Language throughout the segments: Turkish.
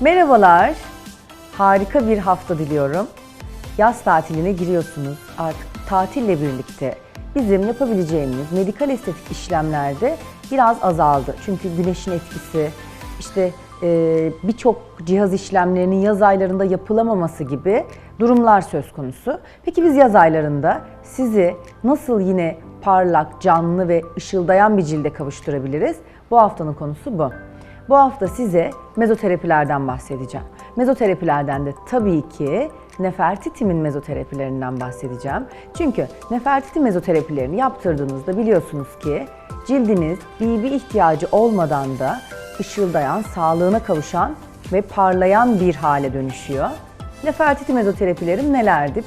Merhabalar. Harika bir hafta diliyorum. Yaz tatiline giriyorsunuz. Artık tatille birlikte bizim yapabileceğimiz medikal estetik işlemlerde biraz azaldı. Çünkü güneşin etkisi, işte e, birçok cihaz işlemlerinin yaz aylarında yapılamaması gibi durumlar söz konusu. Peki biz yaz aylarında sizi nasıl yine parlak, canlı ve ışıldayan bir cilde kavuşturabiliriz? Bu haftanın konusu bu. Bu hafta size mezoterapilerden bahsedeceğim. Mezoterapilerden de tabii ki Nefertiti'min mezoterapilerinden bahsedeceğim. Çünkü Nefertiti mezoterapilerini yaptırdığınızda biliyorsunuz ki cildiniz BB ihtiyacı olmadan da ışıldayan, sağlığına kavuşan ve parlayan bir hale dönüşüyor. Nefertiti mezoterapilerim nelerdi?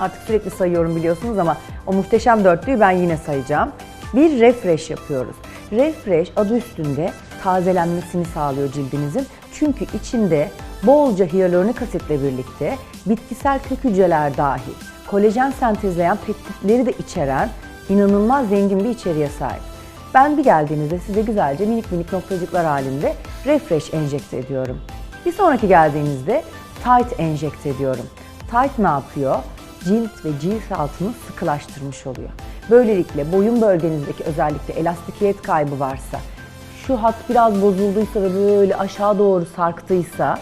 Artık sürekli sayıyorum biliyorsunuz ama o muhteşem dörtlüyü ben yine sayacağım. Bir refresh yapıyoruz. Refresh adı üstünde tazelenmesini sağlıyor cildinizin. Çünkü içinde bolca hyaluronik asitle birlikte bitkisel kök hücreler dahil kolajen sentezleyen peptitleri de içeren inanılmaz zengin bir içeriğe sahip. Ben bir geldiğinizde size güzelce minik minik noktacıklar halinde refresh enjekte ediyorum. Bir sonraki geldiğinizde tight enjekte ediyorum. Tight ne yapıyor? Cilt ve cilt altını sıkılaştırmış oluyor. Böylelikle boyun bölgenizdeki özellikle elastikiyet kaybı varsa, şu hat biraz bozulduysa ve böyle aşağı doğru sarktıysa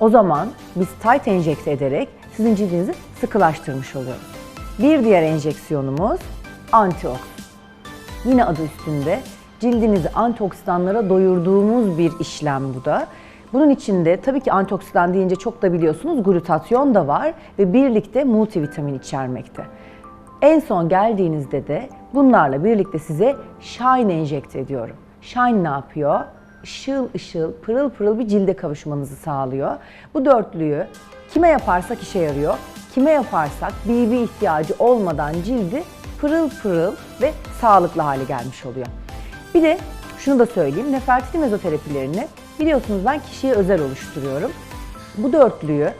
o zaman biz tight enjekte ederek sizin cildinizi sıkılaştırmış oluyoruz. Bir diğer enjeksiyonumuz antioksidan. Yine adı üstünde cildinizi antioksidanlara doyurduğumuz bir işlem bu da. Bunun içinde tabii ki antioksidan deyince çok da biliyorsunuz glutatyon da var ve birlikte multivitamin içermekte. En son geldiğinizde de bunlarla birlikte size Shine enjekte ediyorum. Shine ne yapıyor? Işıl ışıl, pırıl pırıl bir cilde kavuşmanızı sağlıyor. Bu dörtlüyü kime yaparsak işe yarıyor. Kime yaparsak BB ihtiyacı olmadan cildi pırıl pırıl ve sağlıklı hale gelmiş oluyor. Bir de şunu da söyleyeyim. Nefertiti mezoterapilerini biliyorsunuz ben kişiye özel oluşturuyorum. Bu dörtlüyü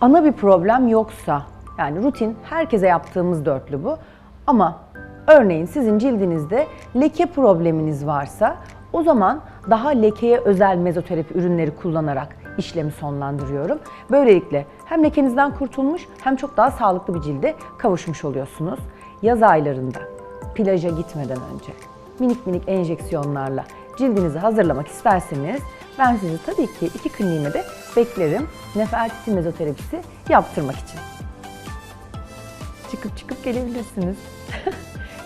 ana bir problem yoksa yani rutin herkese yaptığımız dörtlü bu. Ama örneğin sizin cildinizde leke probleminiz varsa o zaman daha lekeye özel mezoterapi ürünleri kullanarak işlemi sonlandırıyorum. Böylelikle hem lekenizden kurtulmuş hem çok daha sağlıklı bir cilde kavuşmuş oluyorsunuz. Yaz aylarında plaja gitmeden önce minik minik enjeksiyonlarla cildinizi hazırlamak isterseniz ben sizi tabii ki iki kliniğime de beklerim Nefertiti mezoterapisi yaptırmak için. Çıkıp çıkıp gelebilirsiniz.